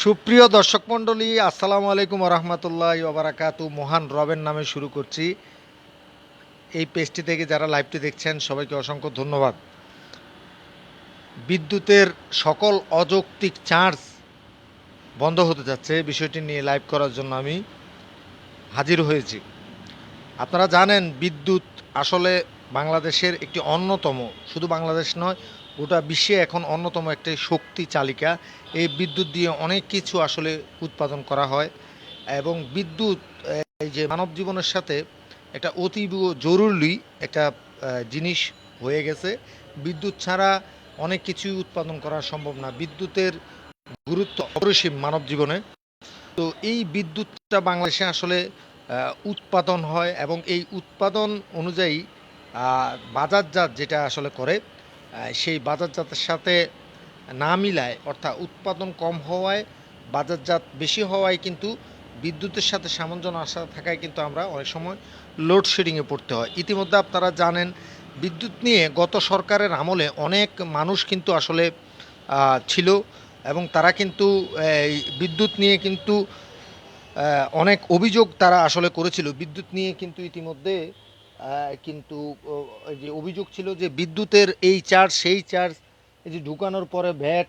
সুপ্রিয় দর্শক মণ্ডলী, আসসালামু আলাইকুম রহমতুল্লাহ ওবরাকাতু। মহান রবের নামে শুরু করছি। এই পেজটি থেকে যারা লাইভটি দেখছেন, সবাইকে অসংখ্য ধন্যবাদ। বিদ্যুতের সকল অযৌক্তিক চার্জ বন্ধ হতে যাচ্ছে। বিষয়টি নিয়ে লাইভ করার জন্য আমি হাজির হয়েছি। আপনারা জানেন, বিদ্যুৎ আসলে বাংলাদেশের একটি অন্যতম, শুধু বাংলাদেশ নয় গোটা বিশ্বে এখন অন্যতম একটি শক্তি চালিকা। এই বিদ্যুৎ দিয়ে অনেক কিছু আসলে উৎপাদন করা হয় এবং বিদ্যুৎ, এই যে মানব জীবনের সাথে একটা অতীব জরুরি একটা জিনিস হয়ে গেছে। বিদ্যুৎ ছাড়া অনেক কিছুই উৎপাদন করা সম্ভব না। বিদ্যুতের গুরুত্ব অপরিসীম মানব জীবনে। তো এই বিদ্যুৎটা বাংলাদেশে আসলে উৎপাদন হয় এবং এই উৎপাদন অনুযায়ী বাজারজাত যেটা আসলে করে সেই বাজারজাতের সাথে না মিলায়, অর্থাৎ উৎপাদন কম হওয়ায়, বাজারজাত বেশি হওয়ায় কিন্তু বিদ্যুতের সাথে সামঞ্জস্য আসা থাকায় কিন্তু আমরা অনেক সময় লোডশেডিংয়ে পড়তে হয়। ইতিমধ্যে আপনারা জানেন, বিদ্যুৎ নিয়ে গত সরকারের আমলে অনেক মানুষ কিন্তু আসলে ছিল এবং তারা কিন্তু বিদ্যুৎ নিয়ে কিন্তু অনেক অভিযোগ তারা আসলে করেছিল। বিদ্যুৎ নিয়ে কিন্তু ইতিমধ্যে কিন্তু যে অভিযোগ ছিল যে বিদ্যুতের এই চার্জ, সেই চার্জ এই যে ঢুকানোর পরে ভ্যাট,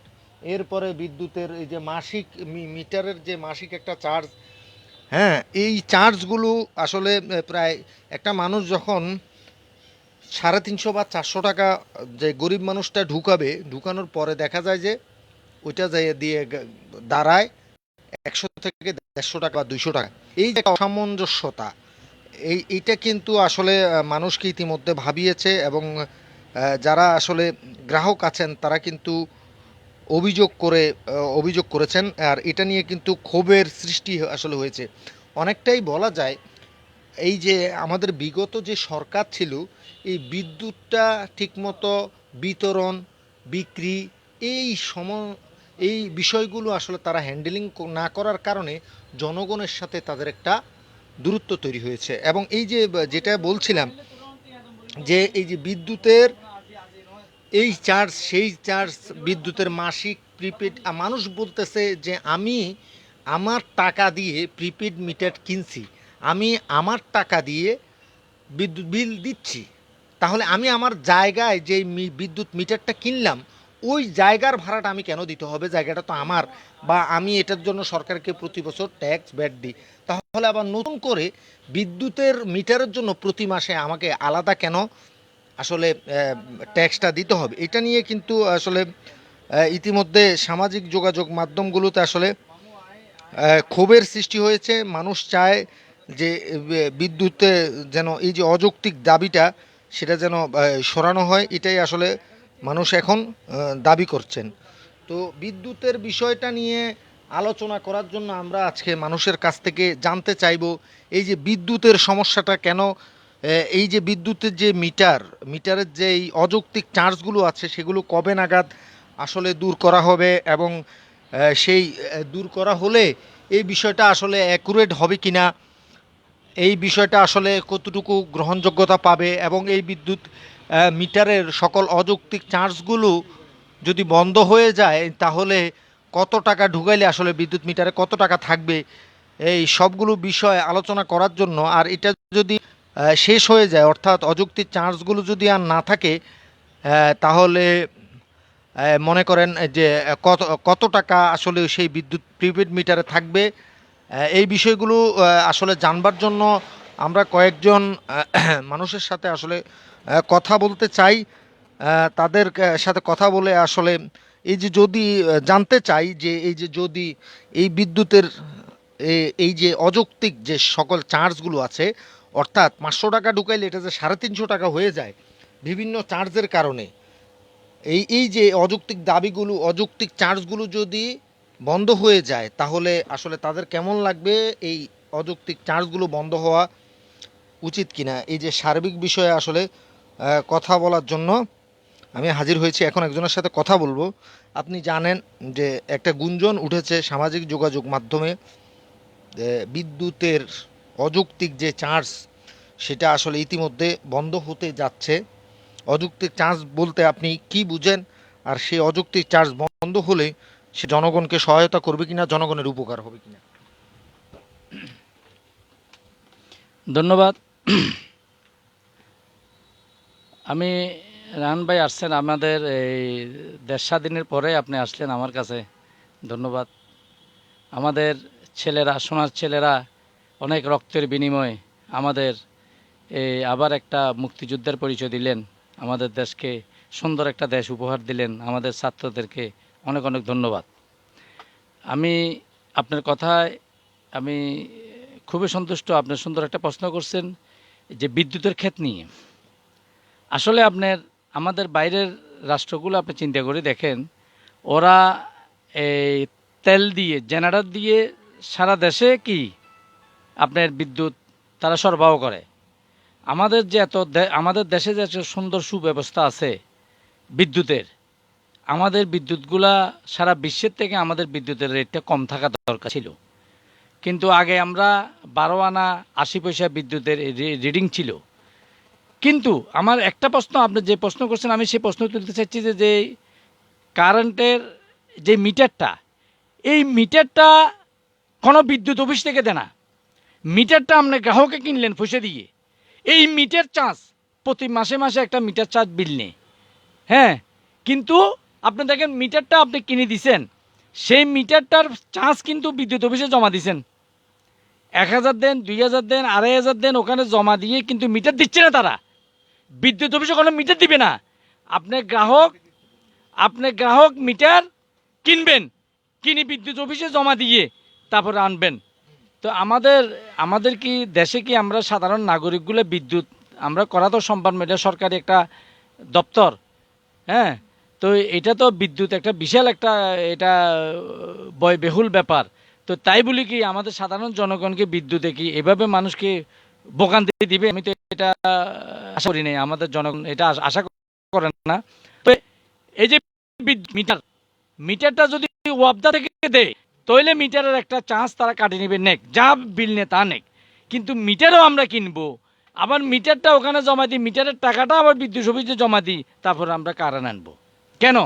এরপরে বিদ্যুতের এই যে মাসিক মিটারের যে মাসিক একটা চার্জ হ্যাঁ এই চার্জগুলো আসলে প্রায় একটা মানুষ যখন সাড়ে তিনশো বা চারশো টাকা, যে গরিব মানুষটা ঢুকাবে, ঢুকানোর পরে দেখা যায় যে ওইটা যাই দিয়ে দাঁড়ায় একশো থেকে দেড়শো টাকা বা দুইশো টাকা। এই যে অসামঞ্জস্যতা এই, এইটা কিন্তু আসলে মানুষকে ইতিমধ্যে ভাবিয়েছে এবং যারা আসলে গ্রাহক আছেন তারা কিন্তু অভিযোগ করে অভিযোগ করেছেন। আর এটা নিয়ে কিন্তু ক্ষোভের সৃষ্টি আসলে হয়েছে। অনেকটাই বলা যায়, এই যে আমাদের বিগত যে সরকার ছিল, এই বিদ্যুৎটা ঠিকমতো বিতরণ, বিক্রি, এই সম, এই বিষয়গুলো আসলে তারা হ্যান্ডেলিং না করার কারণে জনগণের সাথে তাদের একটা দূরত্ব তৈরি হয়েছে। এবং এই যে যেটা বলছিলাম যে, এই যে বিদ্যুতের এই চার্জ, সেই চার্জ বিদ্যুতের মাসিক প্রিপেড মানুষ বলতেছে যে, আমি আমার টাকা দিয়ে প্রিপেড মিটার কিনছি। আমি আমার টাকা দিয়ে বিদ্যুৎ বিল দিচ্ছি। তাহলে আমি আমার জায়গায় যে বিদ্যুৎ মিটারটা কিনলাম ওই জায়গার ভাড়াটা আমি কেন দিতে হবে? জায়গাটা তো আমার বা আমি এটার জন্য সরকারকে প্রতি বছর ট্যাক্স ব্যাট দিই। তাহলে আবার নতুন করে বিদ্যুতের মিটারের জন্য প্রতি মাসে আমাকে আলাদা কেন আসলে ট্যাক্সটা দিতে হবে? এটা নিয়ে কিন্তু আসলে ইতিমধ্যে সামাজিক যোগাযোগ মাধ্যমগুলোতে আসলে ক্ষোভের সৃষ্টি হয়েছে। মানুষ চায় যে বিদ্যুতে যেন এই যে অযৌক্তিক দাবিটা, সেটা যেন সরানো হয়। এটাই আসলে মানুষ এখন দাবি করছেন। তো বিদ্যুতের বিষয়টা নিয়ে আলোচনা করার জন্য আমরা আজকে মানুষের কাছ থেকে জানতে চাইব, এই যে বিদ্যুতের সমস্যাটা কেন এই যে বিদ্যুতের যে মিটার, মিটারের যে এই অযৌক্তিক চার্জগুলো আছে, সেগুলো কবে নাগাদ আসলে দূর করা হবে এবং সেই দূর করা হলে এই বিষয়টা আসলে অ্যাকুরেট হবে কি না এই বিষয়টা আসলে কতটুকু গ্রহণযোগ্যতা পাবে এবং এই বিদ্যুৎ মিটারের সকল অযৌক্তিক চার্জগুলো যদি বন্ধ হয়ে যায়, তাহলে কত টাকা ঢুকাইলে আসলে বিদ্যুৎ মিটারে কত টাকা থাকবে? এই সবগুলো বিষয় আলোচনা করার জন্য আর এটা যদি শেষ হয়ে যায়, অর্থাৎ অযৌক্তিক চার্জগুলো যদি আর না থাকে তাহলে মনে করেন যে, কত কত টাকা আসলে সেই বিদ্যুৎ প্রিপেড মিটারে থাকবে? এই বিষয়গুলো আসলে জানবার জন্য আমরা কয়েকজন মানুষের সাথে আসলে কথা বলতে চাই। তাদের সাথে কথা বলে আসলে এই যে যদি জানতে চাই যে এই যে যদি এই বিদ্যুতের এই যে অযৌক্তিক যে সকল চার্জগুলো আছে, অর্থাৎ পাঁচশো টাকা ঢুকাইলে এটা যে সাড়ে তিনশো টাকা হয়ে যায় বিভিন্ন চার্জের কারণে, এই এই যে অযৌক্তিক দাবিগুলো, অযৌক্তিক চার্জগুলো যদি বন্ধ হয়ে যায়, তাহলে আসলে তাদের কেমন লাগবে এই অযৌক্তিক চার্জগুলো বন্ধ হওয়া উচিত কিনা? এই যে সার্বিক বিষয়ে আসলে কথা বলার জন্য আমি হাজির হয়েছি। এখন একজনের সাথে কথা বলব। আপনি জানেন যে একটা গুঞ্জন উঠেছে সামাজিক যোগাযোগ মাধ্যমে বিদ্যুতের অযৌক্তিক যে চার্জ, সেটা আসলে ইতিমধ্যে বন্ধ হতে যাচ্ছে। অযৌক্তিক চার্জ বলতে আপনি কি বুঝেন? আর সেই অযৌক্তিক চার্জ বন্ধ হলে সে জনগণকে সহায়তা করবে কিনা, জনগণের উপকার হবে কিনা? ধন্যবাদ। আমি রাহান ভাই আসছেন আমাদের এই দেশ দিনের পরে আপনি আসলেন আমার কাছে। ধন্যবাদ। আমাদের ছেলেরা, সোনার ছেলেরা অনেক রক্তের বিনিময়ে আমাদের এই আবার একটা মুক্তিযুদ্ধের পরিচয় দিলেন। আমাদের দেশকে সুন্দর একটা দেশ উপহার দিলেন। আমাদের ছাত্রদেরকে অনেক অনেক ধন্যবাদ। আমি আপনার কথায় আমি খুবই সন্তুষ্ট। আপনি সুন্দর একটা প্রশ্ন করছেন। যে বিদ্যুতের ক্ষেত নিয়ে। আসলে আপনার, আমাদের বাইরের রাষ্ট্রগুলো আপনি চিন্তা করে দেখেন, ওরা এই তেল দিয়ে, জেনারেটর দিয়ে সারা দেশে কি আপনার বিদ্যুৎ তারা সরবরাহ করে। আমাদের যে এত আমাদের দেশে যে এত সুন্দর সুব্যবস্থা আছে বিদ্যুতের, আমাদের বিদ্যুৎগুলা সারা বিশ্বের থেকে আমাদের বিদ্যুতের রেটটা কম থাকা দরকার ছিল। কিন্তু আগে আমরা বারো আনা আশি পয়সা বিদ্যুতের রিডিং ছিল। কিন্তু আমার একটা প্রশ্ন, আপনি যে প্রশ্ন করছেন, আমি সেই প্রশ্ন তুলতে চাচ্ছি যে যে কারেন্টের যে মিটারটা, এই মিটারটা কোনো বিদ্যুৎ অফিস থেকে দেয় না। মিটারটা আপনি গ্রাহকে কিনলেন পয়সা দিয়ে। এই মিটার চার্জ, প্রতি মাসে মাসে একটা মিটার চার্জ বিল নেই হ্যাঁ কিন্তু আপনি দেখেন মিটারটা আপনি কিনে দিছেন, সেই মিটারটার চার্জ কিন্তু বিদ্যুৎ অফিসে জমা দিছেন। এক হাজার দেন, দুই হাজার দেন, আড়াই হাজার দেন, ওখানে জমা দিয়ে কিন্তু মিটার দিচ্ছে না তারা। বিদ্যুৎ অফিসে কোনো মিটার দিবে না। আপনি গ্রাহক আপনি গ্রাহক মিটার কিনবেন, কিনে বিদ্যুৎ অফিসে জমা দিয়ে তারপরে আনবেন। তো আমাদের আমাদের কি, দেশে কি আমরা সাধারণ নাগরিকগুলো বিদ্যুৎ, আমরা করা তো সম্ভব এটা সরকারি একটা দপ্তর হ্যাঁ? তো এটা তো বিদ্যুৎ একটা বিশাল একটা, এটা ব্যয়বহুল ব্যাপার। তো তাই বলি কি, আমাদের সাধারণ জনগণকে বিদ্যুতে কি এভাবে মানুষকে বোকান দিয়ে দিবে? আমি তো এটা আশা করি নাই। আমাদের জনগণ এটা আশা করেন না। তো এই যে মিটার, মিটারটা যদি ওয়াবদা থেকে দেয় তাহলে মিটারের একটা চান্স তারা কাটে নেবে নেক। যা বিল নে তা নেক। কিন্তু মিটারও আমরা কিনবো। আবার মিটারটা ওখানে জমা দিই, মিটারের টাকাটা আবার বিদ্যুৎ অফিসে জমা দিই, তারপর আমরা কারেন্ট আনব। কেন?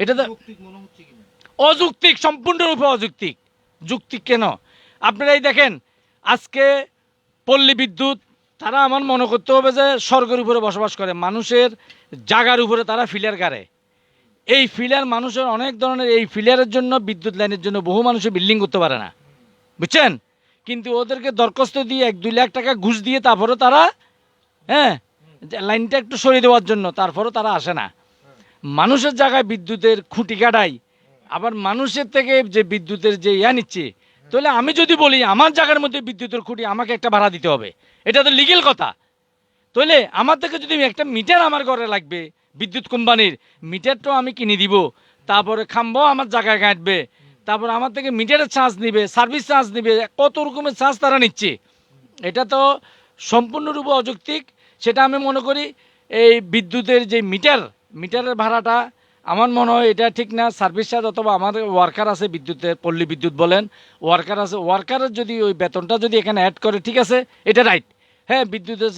এটা তো অযৌক্তিক সম্পূর্ণরূপে অযৌক্তিক। যুক্তিক কেন? আপনারা এই দেখেন, আজকে পল্লী বিদ্যুৎ, তারা আমার মনে করতে হবে যে স্বর্গের উপরে বসবাস করে, মানুষের জাগার উপরে তারা ফিলার গাড়ে। এই ফিলার মানুষের অনেক ধরনের, এই ফিলারের জন্য, বিদ্যুৎ লাইনের জন্য বহু মানুষের বিল্ডিং করতে পারে না। বুঝছেন? কিন্তু ওদেরকে দরখাস্ত দিয়ে এক দুই লাখ টাকা ঘুষ দিয়ে তারপরে তারা হ্যাঁ লাইনটা একটু সরিয়ে দেওয়ার জন্য, তারপরও তারা আসে না। মানুষের জায়গায় বিদ্যুতের খুঁটি কাটাই আবার মানুষের থেকে যে বিদ্যুতের যে ইয়া নিচ্ছে, তাহলে আমি যদি বলি আমার জায়গার মধ্যে বিদ্যুতের খুঁটি, আমাকে একটা ভাড়া দিতে হবে। এটা তো লিগেল কথা। তাহলে আমার থেকে যদি একটা মিটার আমার ঘরে লাগবে, বিদ্যুৎ কোম্পানির মিটারটাও আমি কিনে দিব, তারপরে খাম্বাও আমার জায়গায় গাঁটবে তারপর আমার থেকে মিটারের চার্জ নিবে সার্ভিস চার্জ নিবে, কত রকমের চার্জ তারা নিচ্ছে। এটা তো সম্পূর্ণরূপে অযৌক্তিক। সেটা আমি মনে করি এই বিদ্যুতের যে মিটার মিটারের ভাড়াটা আমার মনে হয় এটা ঠিক না। সার্ভিস চার্জ অথবা আমাদের ওয়ার্কার আছে বিদ্যুতের পল্লী বিদ্যুৎ বলেন। ওয়ার্কার আছে ওয়ার্কারের যদি ওই বেতনটা যদি এখানে অ্যাড করে, ঠিক আছে? এটা রাইট হ্যাঁ বিদ্যুতের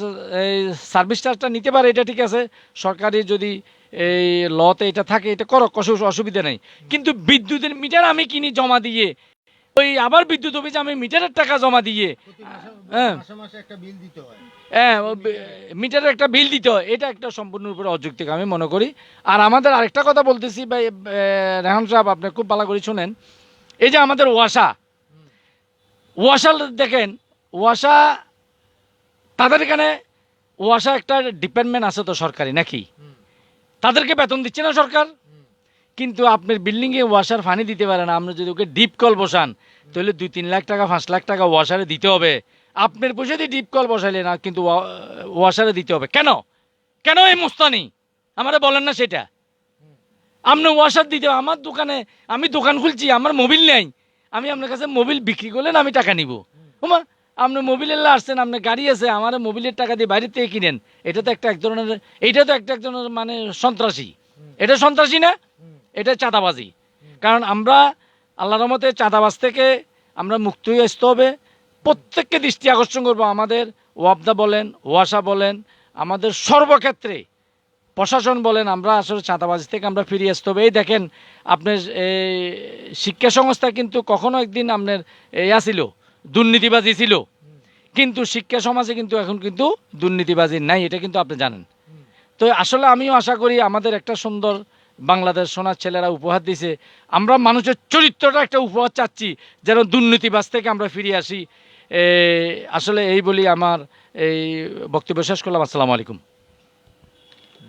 সার্ভিস চার্জটা নিতে পারে, এটা ঠিক আছে। সরকারি যদি এই লতে এটা থাকে, এটা করো অসুবিধা নেই। কিন্তু বিদ্যুতের মিটার আমি কিনি জমা দিয়ে ওই আবার বিদ্যুৎ অফিসে আমি মিটারের টাকা জমা দিয়ে হ্যাঁ। হ্যাঁ মিটারের একটা বিল দিতে হয়। এটা একটা সম্পূর্ণরূপে অযৌক্তিক আমি মনে করি। আর আমাদের আরেকটা কথা বলতেছি ভাই রেহান সাহেব আপনি খুব ভালো করে শুনেন। এই যে আমাদের ওয়াসা ওয়াসা দেখেন ওয়াসা তাদের এখানে ওয়াসা একটা ডিপার্টমেন্ট আছে তো সরকারি নাকি? তাদেরকে বেতন দিচ্ছে না সরকার? কিন্তু আপনার বিল্ডিংয়ে ওয়াশার ফানি দিতে পারে না। আপনি যদি ওকে ডিপ কল বসান, তাহলে দুই তিন লাখ টাকা, পাঁচ লাখ টাকা ওয়াশারে দিতে হবে। আপনার পয়সা দিয়ে ডিপ কল বসাইলে না, কিন্তু ওয়া- ওয়াশারে দিতে হবে। কেন? কেন এই মুস্তানি? আমারে বলেন না সেটা। আপনি ওয়াশার দিতে। আমার দোকানে আমি দোকান খুলছি, আমার মোবিল নেই। আমি আপনার কাছে মোবিল বিক্রি করলেন আমি টাকা নিব। ওমা আপনি মোবিলের আসছেন, আপনার গাড়ি আছে, আমার মোবিলের টাকা দিয়ে থেকে কিনেন। এটা তো একটা এক ধরনের এইটা তো একটা এক ধরনের মানে সন্ত্রাসী। এটা সন্ত্রাসী না? এটা চাঁদাবাজি। কারণ আমরা আল্লাহ রহমতে চাঁদাবাজ থেকে আমরা মুক্ত হয়ে আসতে হবে। প্রত্যেককে দৃষ্টি আকর্ষণ করব আমাদের ওয়াবদা বলেন ওয়াসা বলেন, আমাদের সর্বক্ষেত্রে প্রশাসন বলেন, আমরা আসলে চাঁদাবাজি থেকে আমরা ফিরিয়ে আসতে হবে। এই দেখেন, আপনার শিক্ষা সংস্থা কিন্তু কখনো একদিন আপনার ইয়া ছিল, দুর্নীতিবাজি ছিল। কিন্তু শিক্ষা সমাজে কিন্তু এখন কিন্তু দুর্নীতিবাজি নাই, এটা কিন্তু আপনি জানেন। তো আসলে আমিও আশা করি আমাদের একটা সুন্দর বাংলাদেশ সোনার ছেলেরা উপহার দিছে। আমরা মানুষের চরিত্রটা একটা উপহার চাচ্ছি, যেন দুর্নীতিবাজ থেকে আমরা ফিরে আসি। আসলে এই বলি আমার এই বক্তব্য শেষ করলাম। আসসালামু আলাইকুম।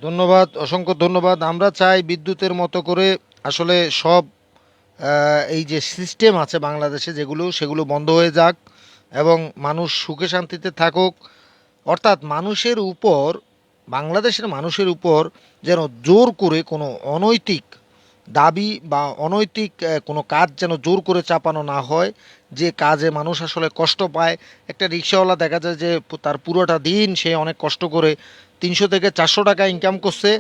ধন্যবাদ, অসংখ্য ধন্যবাদ। আমরা চাই বিদ্যুতের মতো করে আসলে সব এই যে সিস্টেম আছে বাংলাদেশে যেগুলো, সেগুলো বন্ধ হয়ে যাক এবং মানুষ সুখে শান্তিতে থাকুক। অর্থাৎ মানুষের উপর বাংলাদেশের মানুষের উপর যেন জোর করে কোনো অনৈতিক দাবি বা অনৈতিক কোনো কাজ যেন জোর করে চাপানো না হয়, যে কাজে মানুষ আসলে কষ্ট পায়। একটা রিক্সাওয়ালা দেখা যায় যে তার পুরোটা দিন সে অনেক কষ্ট করে তিনশো থেকে চারশো টাকা ইনকাম করছে।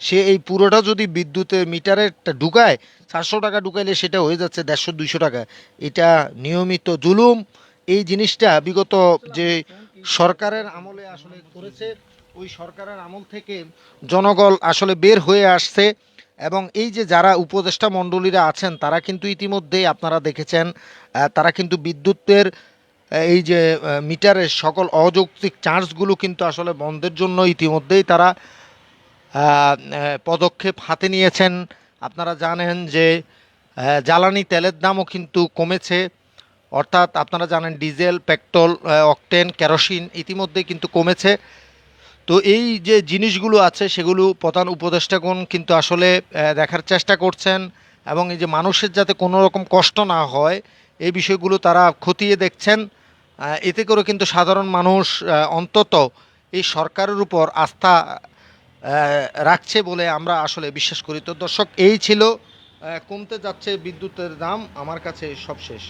সে এই পুরোটা যদি বিদ্যুতের মিটারে ঢুকায়, চারশো টাকা ঢুকাইলে সেটা হয়ে যাচ্ছে দেড়শো, দুইশো টাকা। এটা নিয়মিত জুলুম। এই জিনিসটা বিগত যে সরকারের আমলে আসলে করেছে ওই সরকারের আমল থেকে জনগণ আসলে বের হয়ে আসছে এবং এই যে যারা উপদেষ্টা মণ্ডলীরা আছেন, তারা কিন্তু ইতিমধ্যেই আপনারা দেখেছেন তারা কিন্তু বিদ্যুতের এই যে মিটারের সকল অযৌক্তিক চার্জগুলো কিন্তু আসলে বন্ধের জন্য ইতিমধ্যেই তারা পদক্ষেপ হাতে নিয়েছেন। আপনারা জানেন যে জ্বালানি তেলের দামও কিন্তু কমেছে। অর্থাৎ আপনারা জানেন ডিজেল, পেট্রোল অকটেন, কেরোসিন ইতিমধ্যেই কিন্তু কমেছে। তো এই যে জিনিসগুলো আছে, সেগুলো প্রধান উপদেষ্টাগণ কিন্তু আসলে দেখার চেষ্টা করছেন এবং এই যে মানুষের যাতে কোনো রকম কষ্ট না হয়, এই বিষয়গুলো তারা খতিয়ে দেখছেন। এতে করে কিন্তু সাধারণ মানুষ অন্তত এই সরকারের উপর আস্থা রাখছে বলে আমরা আসলে বিশ্বাস করি। তো দর্শক, এই ছিল কমতে যাচ্ছে বিদ্যুতের দাম। আমার কাছে সব শেষ